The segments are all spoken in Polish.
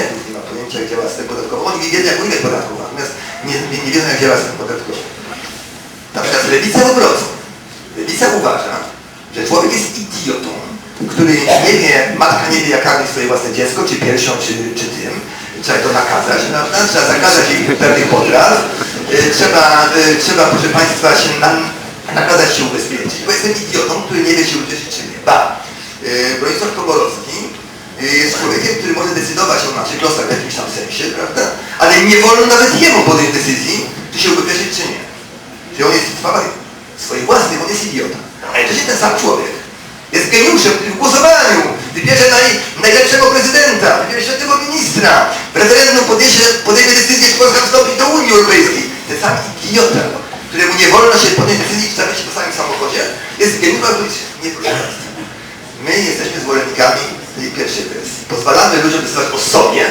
nie ma pojęcia, jak działa system podatkowy. Oni wiedzą, jak unikać podatków, natomiast nie, nie, nie wiedzą, jak działa system podatkowy. Natomiast lewica odwrotnie. Lewica uważa, że człowiek jest idiotą, który nie wie, matka nie wie, jak karmić swoje własne dziecko, czy piersią, czy, czy tym. Trzeba to nakazać, prawda? Trzeba zakazać jej pewnych potraw. Y, Trzeba, y, trzeba, proszę Państwa, się na, nakazać się ubezpieczyć. Bo jestem idiotą, który nie wie się ubezpieczyć czy nie. Ba, y, Bronisław Komorowski y, jest człowiekiem, który może decydować o naszych losach w jakimś tam sensie, prawda? Ale nie wolno nawet jemu podjąć decyzji, czy się ubezpieczyć, czy nie. Że on jest w swoich własnych, on jest idiota. A jednocześnie ten sam człowiek jest geniuszem, w głosowaniu wybierze naj, najlepszego prezydenta, wybierze świetnego ministra, w referendum podniesie, podejmie decyzję, czy Polska wstąpi do Unii Europejskiej. Ten sam idiota, któremu nie wolno się podjąć decyzji, czy zabrać po samym samochodzie, jest geniuszem, który nie proszę Państwa. My jesteśmy zwolennikami tej pierwszej wersji. Pozwalamy ludziom decydować o sobie,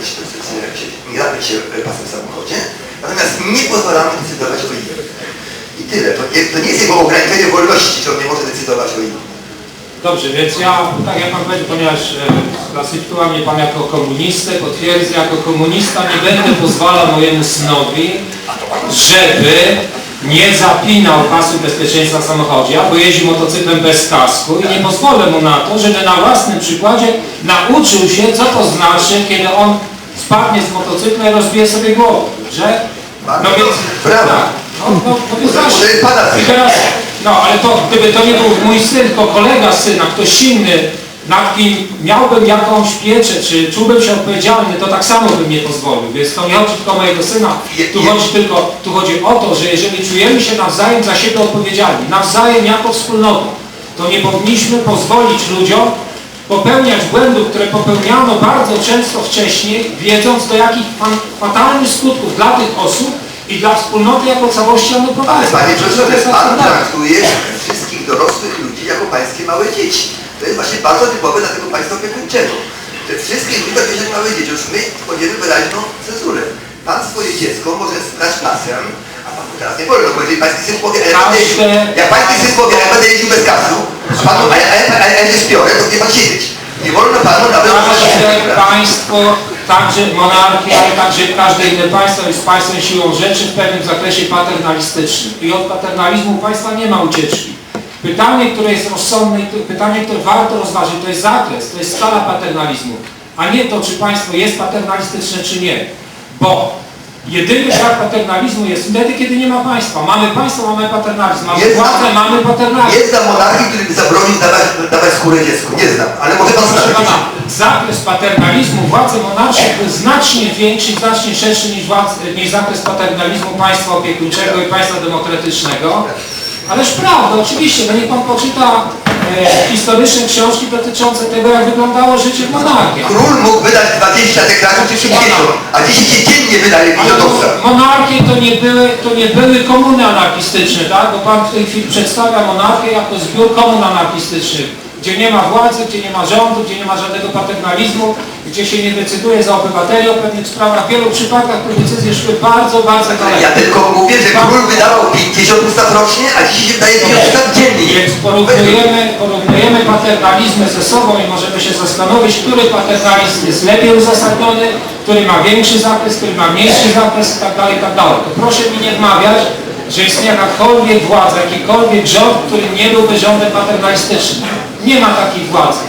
jeśli to jest, się- nie zabrać się pasem w samochodzie, natomiast nie pozwalamy decydować o innych. I tyle. To to nie jest jego ograniczenie wolności, że on nie może decydować o innych. Dobrze, więc ja, tak jak Pan powiedział, ponieważ e, klasyfikował mnie Pan jako komunistę, potwierdzę, jako komunista nie będę pozwalał mojemu synowi, żeby nie zapinał pasu bezpieczeństwa w samochodzie, albo jeździ motocyklem bez kasku i nie pozwolę mu na to, żeby na własnym przykładzie nauczył się, co to znaczy, kiedy on spadnie z motocykla i rozbije sobie głowę, że... No więc... Brawo. Tak, no, no, no, To Pana I teraz, no ale to gdyby to nie był mój syn, tylko kolega syna, ktoś inny, nad kim miałbym jakąś pieczę, czy czułbym się odpowiedzialny, to tak samo bym nie pozwolił. Więc to nie chodzi tylko o mojego syna, tu chodzi tylko, tu chodzi o to, że jeżeli czujemy się nawzajem za siebie odpowiedzialni, nawzajem jako wspólnota, to nie powinniśmy pozwolić ludziom popełniać błędów, które popełniano bardzo często wcześniej, wiedząc do jakich fatalnych skutków dla tych osób i dla wspólnoty jako całości one Ale prowadzą. Panie Profesorze, Pan traktuje wszystkich dorosłych ludzi jako Pańskie małe dzieci. To jest właśnie bardzo typowe dla tego państwa opiekuńczego. Że wszystkie ludzie traktuje jak małe dzieci. Już my w wyraźną cenzurę. Pan swoje dziecko może sprać pasem, a Panu teraz nie wolno, bo jeżeli Pański syn powie, a ja będę jeździł, jak Pański syn powie, a ja będę jeździł bez kasu, a Panu, a ja, a ja, a ja, nie spiorę, to nie Pan siedzieć. Nie wolno Panu nawet Każde państwo, także monarchia, ale także każde inne państwo jest państwem siłą rzeczy w pewnym zakresie paternalistycznym. I od paternalizmu państwa nie ma ucieczki. Pytanie, które jest rozsądne, pytanie, które warto rozważyć, to jest zakres, to jest skala paternalizmu, a nie to, czy państwo jest paternalistyczne, czy nie. Bo jedyny brak paternalizmu jest wtedy, kiedy nie ma państwa. Mamy państwo, mamy paternalizm. Mamy znam. władzę, mamy paternalizm. Nie znam monarchii, który by zabronił dawać, dawać skórę dziecku. Nie znam, ale może Pan znać. zakres paternalizmu władzy monarchii był znacznie większy, znacznie szerszy niż, władz, niż zakres paternalizmu państwa opiekuńczego i państwa demokratycznego. Ależ prawda, oczywiście, no niech pan poczyta e, historyczne książki dotyczące tego, jak wyglądało życie w monarchii. Król mógł wydać 20 deklaracji czy 50, a 10 się dziennie wydaje Ale wizytowca. monarchie to nie, były, to nie były komuny anarchistyczne, tak? Bo Pan w tej chwili przedstawia monarchię jako zbiór komun anarchistycznych, gdzie nie ma władzy, gdzie nie ma rządu, gdzie nie ma żadnego paternalizmu, gdzie się nie decyduje za obywateli o pewnych sprawach. W wielu przypadkach te decyzje szły bardzo, bardzo daleko. Ja tylko mówię, że król wydawał 50 ustaw rocznie, a dzisiaj się wydaje 50 ustaw dziennie. Więc porównujemy, porównujemy paternalizmy ze sobą i możemy się zastanowić, który paternalizm jest lepiej uzasadniony, który ma większy zakres, który ma mniejszy zakres i tak dalej, i tak dalej. To proszę mi nie wmawiać, że istnieje jakakolwiek władza, jakikolwiek rząd, który nie byłby rządem paternalistycznym. Nie ma takiej władzy.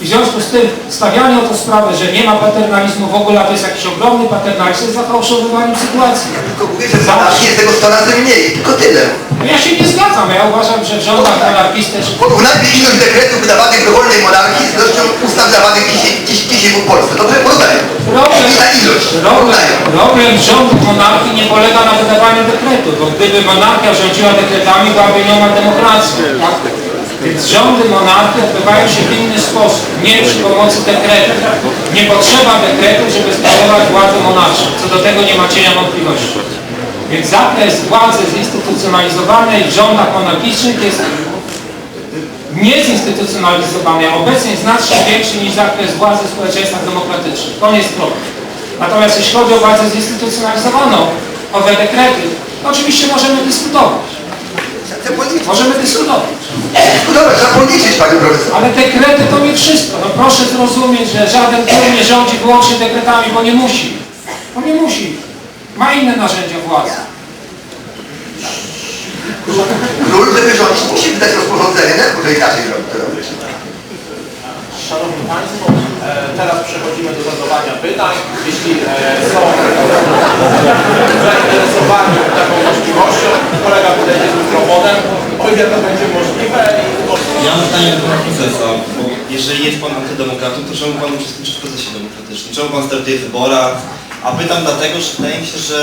I w związku z tym stawianie o to sprawę, że nie ma paternalizmu w ogóle, a to jest jakiś ogromny paternalizm, jest zafałszowywaniem sytuacji. Tylko mówię, że monarchii jest tego 100 razy mniej. Tylko tyle. No ja się nie zgadzam, ja uważam, że w rządach monarchistycznych Porównajmy ilość dekretów wydawanych w dowolnej monarchii z ilością ustaw wydawanych dzisiaj, dziś, dzisiaj w Polsce. Dobrze? Porównajmy. Problem, ta ilość. problem, problem rządu monarchii nie polega na wydawaniu dekretów, bo gdyby monarchia rządziła dekretami, byłaby niemal demokracja. Tak? Więc rządy monarchii odbywają się w inny sposób, nie przy pomocy dekretów. Nie potrzeba dekretów, żeby sprawować władzę monarczą. Co do tego nie ma cienia wątpliwości. Więc zakres władzy zinstytucjonalizowanej w rządach monarchicznych jest niezinstytucjonalizowany, a obecnie znacznie większy niż zakres władzy w społeczeństwach demokratycznych. Jest problem. Natomiast jeśli chodzi o władzę zinstytucjonalizowaną, owe dekrety, oczywiście możemy dyskutować. Chcę policzyć. Możemy dyskutować. No dobra, trzeba policzyć, panie profesor. Ale dekrety to nie wszystko. No proszę zrozumieć, że żaden król nie rządzi wyłącznie dekretami, bo nie musi. Bo nie musi. Ma inne narzędzia władzy. Król, żeby rządzić, musi wydać rozporządzenie, nie? Może inaczej robi to robić. Szanowni Państwo, e, teraz przechodzimy do zadawania pytań. Jeśli e, są zainteresowani taką możliwością, kolega podejdzie z mikrofonem, o ile to będzie możliwe i Ja mam pytanie do pana prezesa, bo jeżeli jest pan antydemokratą, to czemu pan uczestniczy w procesie demokratycznym? Czemu pan startuje w wyborach? A pytam dlatego, że wydaje mi się, że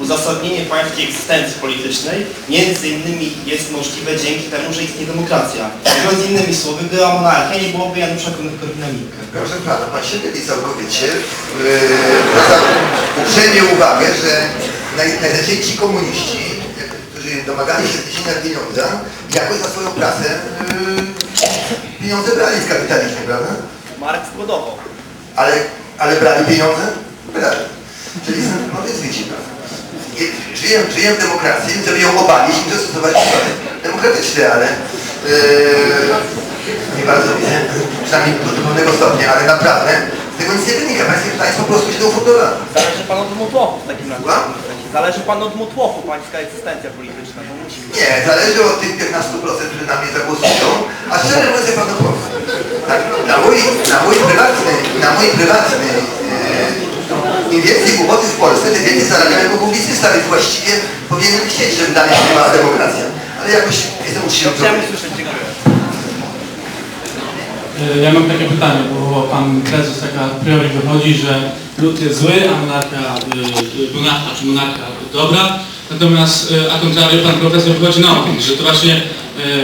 uzasadnienie pańskiej egzystencji politycznej między innymi jest możliwe dzięki temu, że istnieje demokracja. Mówiąc innymi słowy, była monarchia, nie byłoby Janusza Korwina-Mikke. Proszę pana, pan się myli całkowicie. Yy, Zwracam uprzejmie uwagę, że naj- najlepiej ci komuniści, którzy domagali się zniesienia pieniądza, jakoś za swoją pracę yy, pieniądze brali z kapitalizmu, prawda? Mark zbudował. Ale, ale brali pieniądze? Brali. Czyli, no więc widzi pan. Nie- Żyję, żyję w demokracji, żeby ją obalić, muszę stosować metody demokratyczne, ale yy, nie bardzo widzę, przynajmniej do, pewnego stopnia, ale naprawdę z tego nic nie wynika. Państwo, państwo po prostu się do fundowano. Zależy pan od motłochu w takim razie. Słucham? Zależy pan od motłochu, pańska egzystencja polityczna. To musi być. Nie, zależy od tych 15%, którzy na mnie zagłosują, a szczerze mówiąc, ja panu powiem. Tak, na mój, na mój prywatny, na mój prywatny, im więcej głupoty w Polsce, tym więcej zarabiam jako publicysta, więc właściwie powinien chcieć, żeby dalej była demokracja. Ale jakoś jestem uczciwym Chciałem usłyszeć, dziękuję. E, Ja mam takie pytanie, bo pan prezes tak a priori wychodzi, że lud jest zły, a monarcha, y, y, monarcha czy monarcha dobra. Natomiast a contrario pan profesor wychodzi na odwrót, że to właśnie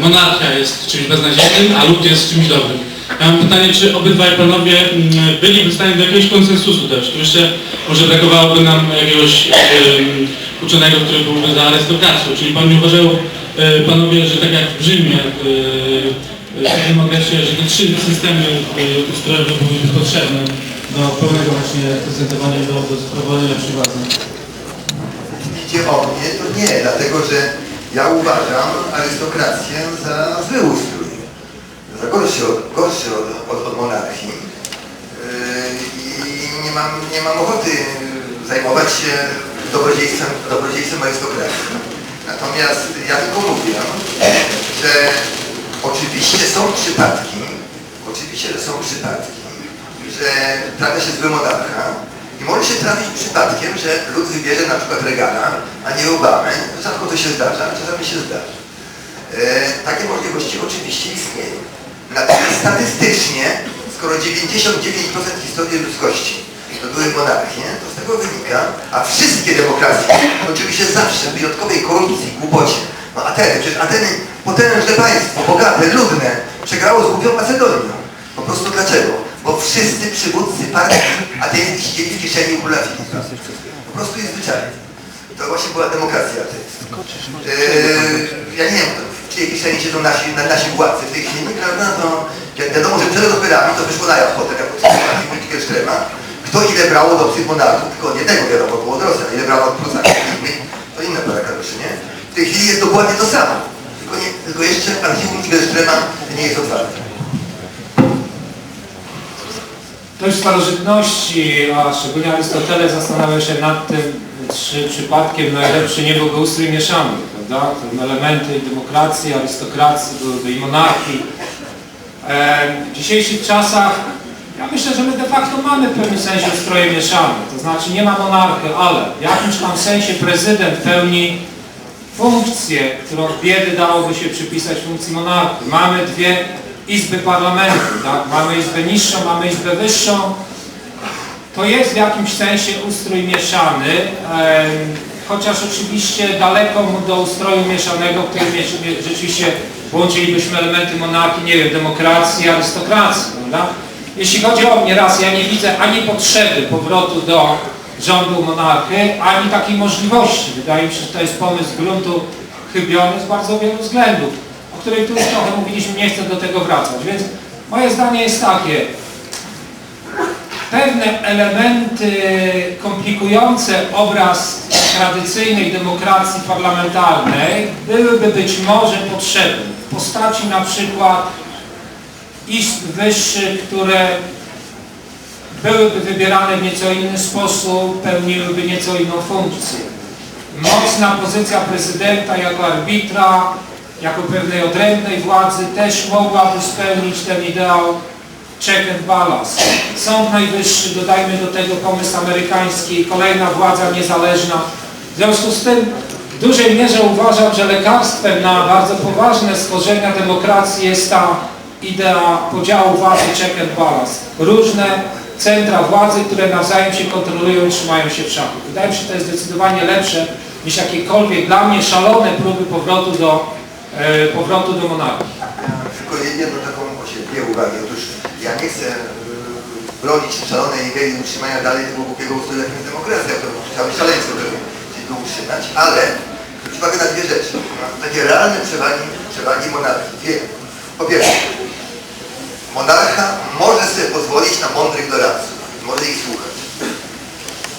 monarchia jest czymś beznadziejnym, a lud jest czymś dobrym. Mam pytanie, czy obydwaj panowie mm, byliby w stanie do jakiegoś konsensusu? Tu jeszcze może brakowałoby nam jakiegoś ym, uczonego, który byłby za arystokracją. Czyli pan nie uważał y, panowie, że tak jak w Rzymie y, w tym okresie, że te trzy systemy ustrojowe byłyby potrzebne do pełnego właśnie prezentowania i do, do sprowadzenia przy władzy. Idzie o mnie, to nie, dlatego że ja uważam arystokrację za zły ustrój, gorszy od, gorszy od, od, od monarchii Yy, i nie mam, nie mam ochoty zajmować się dobrodziejstwem, dobrodziejstwem arystokracji. Natomiast ja tylko mówię, że oczywiście są przypadki, oczywiście, że są przypadki, że trafia się zły monarcha i może się trafić przypadkiem, że lud wybierze na przykład Reagana, a nie Obamy. Rzadko to się zdarza, czasami się zdarza. E, takie możliwości oczywiście istnieją. Natomiast statystycznie, skoro 99% historii ludzkości to były monarchie, to z tego wynika, a wszystkie demokracje toczyły się zawsze w wyjątkowej korupcji, głupocie. No Ateny, przecież Ateny, potężne państwo, bogate, ludne, przegrało z głupią Macedonią. Po prostu dlaczego? Bo wszyscy przywódcy partii ateńskich siedzieli w kieszeni u króla Filipa. Po prostu jest zwyczajnie. To właśnie była demokracja ateńska. Eee, ja nie wiem, w czyjej kieszeni siedzą nasi, na, nasi władcy w tej chwili, prawda? To wi- wiadomo, że przed rozbierami to wyszło na jaw potem, jak podpisywali politykę Sztrema. Kto ile brało od obcych monarchów, tylko od jednego wiadomo było od Rosjan, ile brało od Prusaków, to inna para karuszy, nie? W tej chwili jest dokładnie to samo. Tylko, nie, tylko jeszcze archiwum Sztrema nie jest otwarte. Ktoś w starożytności, a szczególnie Arystoteles zastanawiał się nad tym, czy przypadkiem najlepszy nie byłby ustrój mieszany, prawda? Tam elementy demokracji, arystokracji, byłyby i monarchii. E, W dzisiejszych czasach ja myślę, że my de facto mamy w pewnym sensie ustroje mieszane. To znaczy nie ma monarchy, ale w jakimś tam sensie prezydent pełni funkcję, którą biedy dałoby się przypisać funkcji monarchy. Mamy dwie izby parlamentu, tak? Mamy izbę niższą, mamy izbę wyższą. To jest w jakimś sensie ustrój mieszany, chociaż oczywiście daleko mu do ustroju mieszanego, w którym rzeczywiście połączylibyśmy elementy monarchii, nie wiem, demokracji, arystokracji, prawda? Jeśli chodzi o mnie raz, ja nie widzę ani potrzeby powrotu do rządu monarchy, ani takiej możliwości. Wydaje mi się, że to jest pomysł gruntu chybiony z bardzo wielu względów, o których tu już trochę mówiliśmy, nie chcę do tego wracać. Więc moje zdanie jest takie, pewne elementy komplikujące obraz tradycyjnej demokracji parlamentarnej byłyby być może potrzebne w postaci na przykład izb wyższych, które byłyby wybierane w nieco inny sposób, pełniłyby nieco inną funkcję. Mocna pozycja prezydenta jako arbitra, jako pewnej odrębnej władzy też mogłaby spełnić ten ideał check and balance. Sąd Najwyższy, dodajmy do tego pomysł amerykański, kolejna władza niezależna. W związku z tym w dużej mierze uważam, że lekarstwem na bardzo poważne schorzenia demokracji jest ta idea podziału władzy check and balance. Różne centra władzy, które nawzajem się kontrolują i trzymają się w szachu. Wydaje mi się, że to jest zdecydowanie lepsze niż jakiekolwiek dla mnie szalone próby powrotu do, e, powrotu do monarchii. Tylko jedną taką. Otóż nie chcę y, bronić szalonej idei utrzymania dalej tego głupiego ustroju, jakim jest demokracja. To całe szaleństwo, żeby go utrzymać, ale zwróć uwagę na dwie rzeczy. Takie realne przewagi, przewagi monarchii. Dwie. Po pierwsze, monarcha może sobie pozwolić na mądrych doradców. Może ich słuchać.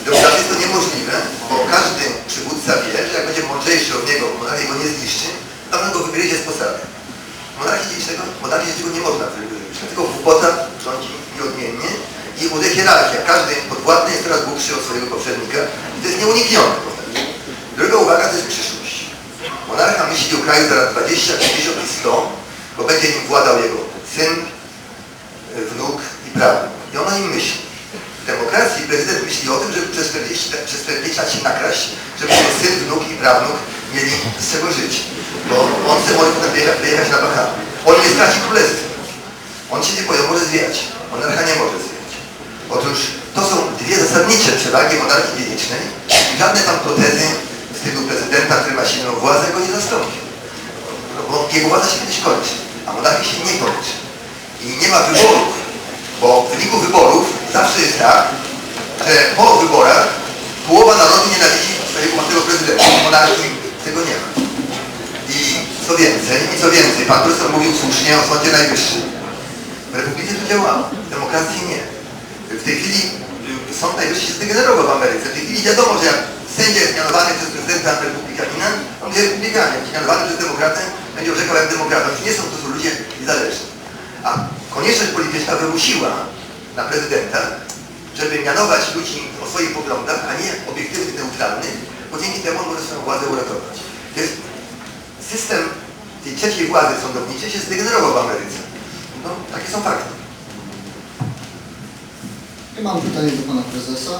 W demokracji jest to niemożliwe, bo każdy przywódca wie, że jak będzie mądrzejszy od niego, monarchia go nie zniszczy, to on go wygryzie z posady. Monarchii dzisiejszego, monarchii tego nie można wygryźć. Tylko głupota i ude hierarchia. Każdy podwładny jest coraz głupszy od swojego poprzednika i to jest nieuniknione. Druga uwaga to jest przyszłość. Monarcha myśli o kraju za lat 20, 50 i 100, bo będzie nim władał jego syn, wnuk i prawnuk. I on o nim myśli. W demokracji prezydent myśli o tym, żeby przez 40, lat- przez 40 lat się nakraść, żeby jego syn, wnuk i prawnuk mieli z czego żyć. Bo on chce może potem wyjechać na Bahamy. On nie straci królestwa. On się nie boją, może zwijać. Monarcha nie może zwijać. Otóż to są dwie zasadnicze przewagi monarchii dziedzicznej i żadne tam protezy w stylu prezydenta, który ma silną władzę, go nie zastąpią. No bo jego władza się kiedyś kończy, a monarchii się nie kończy. I nie ma wyborów, bo w wyniku wyborów zawsze jest tak, że po wyborach połowa narodu nienawidzi swojego własnego prezydenta. Monarchii tego nie ma. I co więcej, i co więcej, pan profesor mówił słusznie o Sądzie Najwyższym. W Republice to działało, w demokracji nie. Tej chwili y, Sąd Najwyższy zdegenerował w Ameryce. W tej chwili wiadomo, że jak sędzia jest mianowany przez prezydenta republikanina, on będzie republikanem. Jak jest mianowany przez demokratę, będzie orzekał jak demokrata. Już nie są to są ludzie niezależni. A konieczność polityczna wymusiła na prezydenta, żeby mianować ludzi o swoich poglądach, a nie obiektywnych, neutralnych, bo dzięki temu on może swoją władzę uratować. System tej trzeciej władzy sądowniczej się zdegenerował w Ameryce. No, takie są fakty. Mam pytanie do Pana Prezesa.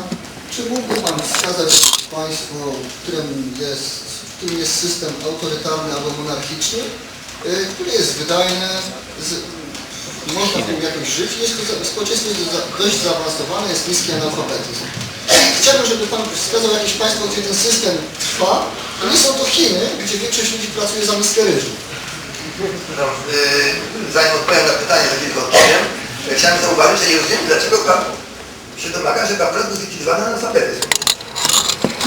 Czy mógłby Pan wskazać państwo, w którym jest, w którym jest system autorytarny albo monarchiczny, y, który jest wydajny, z, można w nim jakoś żyć, jest to za- społeczeństwo za- dość zaawansowane, jest niski analfabetyzm. Chciałbym, żeby Pan wskazał jakieś państwo, gdzie ten system trwa. To nie są to Chiny, gdzie większość ludzi pracuje za miskę ryżu. No, yy, zanim odpowiem na pytanie, to tylko odpowiem, chciałem zauważyć, że nie rozumiem, dlaczego Pan się domaga, żeby akurat był zlikwidowany analfabetyzm.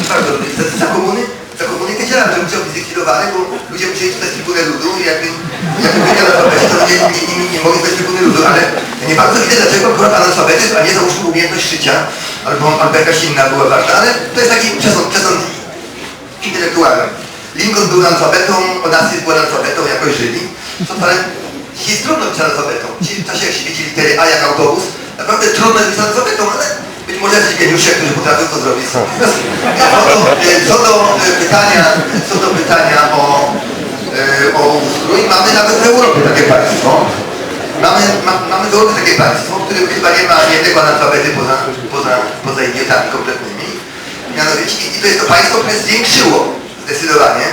Bardzo lubię. Za, za komuny, za komuny wiedziałem, że musiał być zlikwidowany, bo ludzie musieli przez trybunę ludu i jakby, jakby byli analfabeci, to nie, nie, nie, nie mogli bez trybuny ludu, ale nie bardzo widzę, dlaczego akurat analfabetyzm, a nie załóżmy umiejętność szycia, albo, albo jakaś inna była ważna, ale to jest taki przesąd, przesąd intelektualny. Lincoln był analfabetą, Onassis był analfabetą, jakoś żyli. Co ale dzisiaj jest trudno być analfabetą. Dzisiaj w czasie jak się widzi litery A jak autobus, naprawdę jest być analfabetą, ale być może jacyś geniusze, którzy potrafią to zrobić. Co do, e, co do e, pytania, co do pytania o, e, o ustrój, mamy nawet w Europie takie państwo. Mamy, ma, mamy w Europie takie państwo, w którym chyba nie ma jednego analfabety poza, poza, poza idiotami kompletnymi. Mianowicie, i to jest to państwo, które zwiększyło zdecydowanie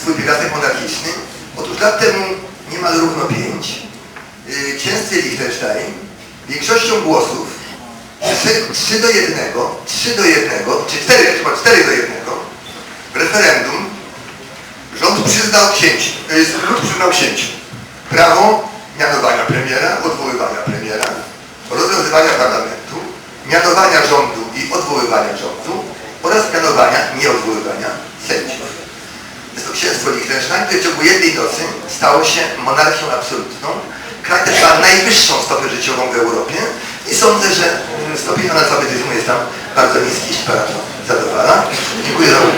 swój pierwiastek monarchiczny. Otóż lat temu niemal równo pięć księstwie Liechtenstein większością głosów 3, do 1, 3 do 1, czy 4, chyba 4 do 1 w referendum rząd przyznał księciu, yy, lud przyznał księciu prawo mianowania premiera, odwoływania premiera, rozwiązywania parlamentu, mianowania rządu i odwoływania rządu oraz mianowania, nie odwoływania sędziów. Jest to księstwo Liechtenstein, które w ciągu jednej nocy stało się monarchią absolutną. Też ma najwyższą stopę życiową w Europie i sądzę, że stopień analfabetyzmu jest tam bardzo niski, jeśli Pana to zadowala. Dziękuję za uwagę.